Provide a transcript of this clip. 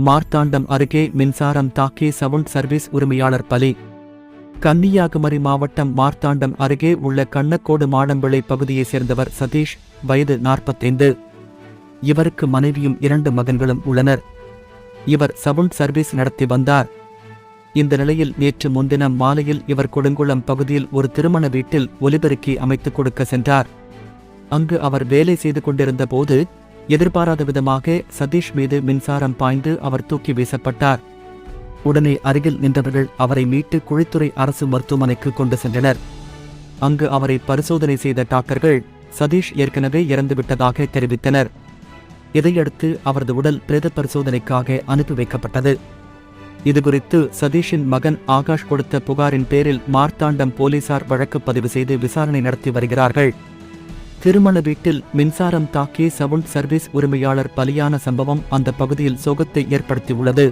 மார்த்தாண்டம் அருகே மின்சாரம் தாக்கி சவுண்ட் சர்வீஸ் உரிமையாளர் பலி. கன்னியாகுமரி மாவட்டம் மார்த்தாண்டம் அருகே உள்ள கண்ணக்கோடு மாடம்பிள்ளை பகுதியைச் சேர்ந்தவர் சதீஷ் வயது நாற்பத்தைந்து. இவருக்கு மனைவியும் இரண்டு மகன்களும் உள்ளனர். இவர் சவுண்ட் சர்வீஸ் நடத்தி வந்தார். இந்த நிலையில் நேற்று முன்தினம் மாலையில் இவர் கொடுங்குளம் பகுதியில் ஒரு திருமண வீட்டில் ஒலிபெருக்கி அமைத்துக் கொடுக்க சென்றார். அங்கு அவர் வேலை செய்து கொண்டிருந்த போது எதிர்பாராத விதமாக சதீஷ் மீது மின்சாரம் பாய்ந்து அவர் தூக்கி வீசப்பட்டார். உடனே அருகில் நின்றவர்கள் அவரை மீட்டு குழித்துறை அரசு மருத்துவமனைக்கு கொண்டு சென்றனர். அங்கு அவரை பரிசோதனை செய்த டாக்டர்கள் சதீஷ் ஏற்கனவே இறந்துவிட்டதாக தெரிவித்தனர். இதையடுத்து அவரது உடல் பிரேத பரிசோதனைக்காக அனுப்பி வைக்கப்பட்டது. இதுகுறித்து சதீஷின் மகன் ஆகாஷ் கொடுத்த புகாரின் பேரில் மார்த்தாண்டம் போலீசார் வழக்கு பதிவு செய்து விசாரணை நடத்தி வருகிறார்கள். திருமண வீட்டில் மின்சாரம் தாக்கிய சவுண்ட் சர்வீஸ் உரிமையாளர் பலியான சம்பவம் அந்த பகுதியில் சோகத்தை ஏற்படுத்தியுள்ளது.